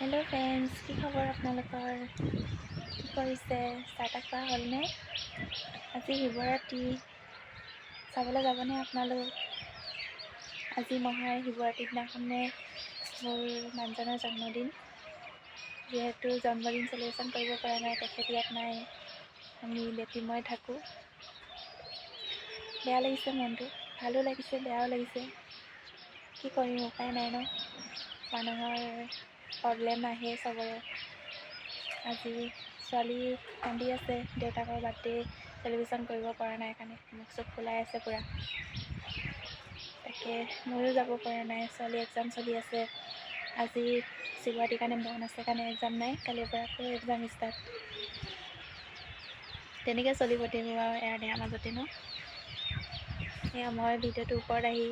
Hello friends কি খবৰ আপোনালোকৰ? কি কৰিছে? তাহ খোৱা হ'লনে? আজি শিৱৰাত্ৰি। চাবলৈ যাবনে আপোনালোক? আজি মহাই শিৱৰাত্ৰিৰ দিনাখনে মোৰ মানুহজনৰ জন্মদিন। যিহেতু জন্মদিন চেলিব্ৰেশ্যন কৰিব পৰা নাই তেখেত ইয়াত নাই আমি বেটিময় থাকোঁ। বেয়া লাগিছে মনটো। ভালো লাগিছে বেয়াও লাগিছে। কি কৰিম উপায় নাই ন? মানুহৰ প্ৰব্লেম আহে চবৰে। আজি ছোৱালী কান্দি আছে দেউতাকৰ বাৰ্থডে চেলিব্ৰেশ্যন কৰিব পৰা নাই কাৰণে মুখ চুখ ফুলাই আছে পূৰা। তাকে ময়ো যাব পৰা নাই ছোৱালী এক্সাম চলি আছে। আজি শিৱৰাত্ৰিৰ কাৰণে বন্ধ আছে কাৰণে এক্সাম নাই কালিৰ পৰা আকৌ এক্সাম ষ্টাৰ্ট তেনেকৈ চলিব থাকিব আৰু এৰা ধেৰা মাজতে ন। এয়া মই ভিডিঅ'টোৰ ওপৰত আহি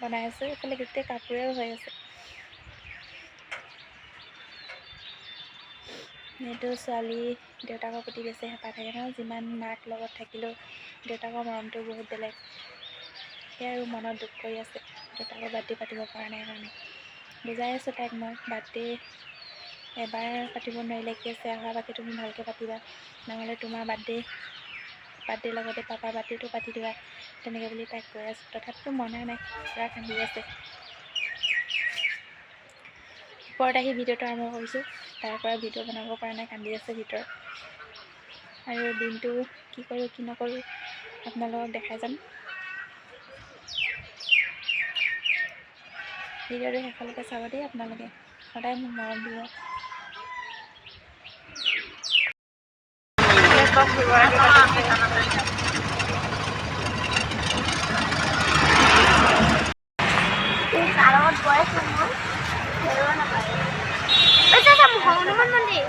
বনাই আছোঁ এইফালে গোটেই কাপোৰেও হৈ আছে। এইটো ছোৱালী দেউতাকৰ প্ৰতি বেছি হেঁপাহ থাকে ন যিমান মাক লগত থাকিলেও দেউতাকৰ মৰমটো বহুত বেলেগ। সেয়াই আৰু মনত দুখ কৰি আছে দেউতাকৰ বাৰ্থডে পাতিব পৰা নাই কাৰণে। বুজাই আছোঁ তাইক মই বাৰ্থডে এবাৰ পাতিব নোৱাৰিলে কি আছে অহাবাৰকৈ তুমি ভালকৈ পাতিবা। নহ'লে তোমাৰ বাৰ্থডে বাৰ্থডেৰ লগতে পাপা বাৰ্থডেটো পাতি দিবা তেনেকৈ বুলি তাইক কৈ আছোঁ। তথাপিতো মনা নাই পূৰা কান্দি আছে। ওপৰত আহি ভিডিঅ'টো আৰম্ভ কৰিছোঁ। তাৰ পৰা ভিডিঅ' বনাব পৰা নাই, কান্দি আছে ভিতৰত। আৰু দিনটো কি কৰোঁ, কি নকৰোঁ আপোনালোকক দেখাই যাম। ভিডিঅ'টো শেষলৈকে চাব দেই আপোনালোকে। সদায় মোক মৰম দিব। কাৰত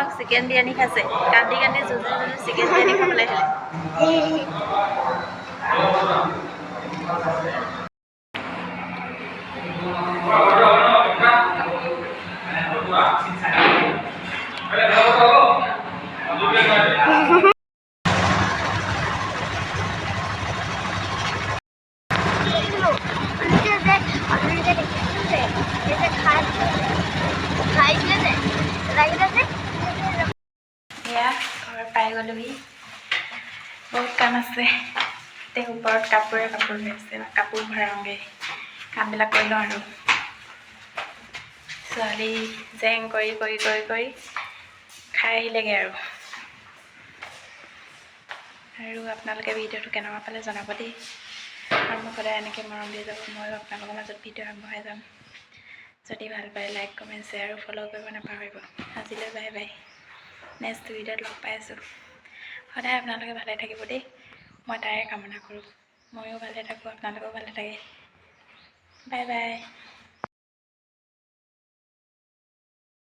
তাক চিকেন বিরিয়ানী খাইছে। কান্দি কান্দি যুঁজি যুঁজি চিকেন বিরিয়ানী খাবলৈ আহিলে ঘৰ পাই গ'লোহি বহুত কাম আছে। এতিয়া ওপৰত কাপোৰে কাপোৰ হৈ আছে কাপোৰ ভৰাওঁগৈ। কামবিলাক কৰি লওঁ আৰু। ছোৱালী জেং কৰি কৰি কৰি কৰি খাই আহিলেগৈ আৰু। আৰু আপোনালোকে ভিডিঅ'টো কেনেকুৱা পালে জনাব দেই। আৰু মোক সদায় এনেকৈ মৰম দি যাব ময়ো আপোনালোকৰ মাজত ভিডিঅ' আগবঢ়াই যাম। যদি ভাল পায় লাইক কমেণ্ট শ্বেয়াৰ আৰু ফ'ল' কৰিব নাপাহৰিব। আজিলৈ বাই বাই। নেক্সট ভিডিঅ'ত লগ পাই আছোঁ সদায় আপোনালোকে ভালে থাকিব দেই। মই তাৰে কামনা কৰোঁ। ময়ো ভালে থাকোঁ আপোনালোকেও ভালে থাকে। Bye bye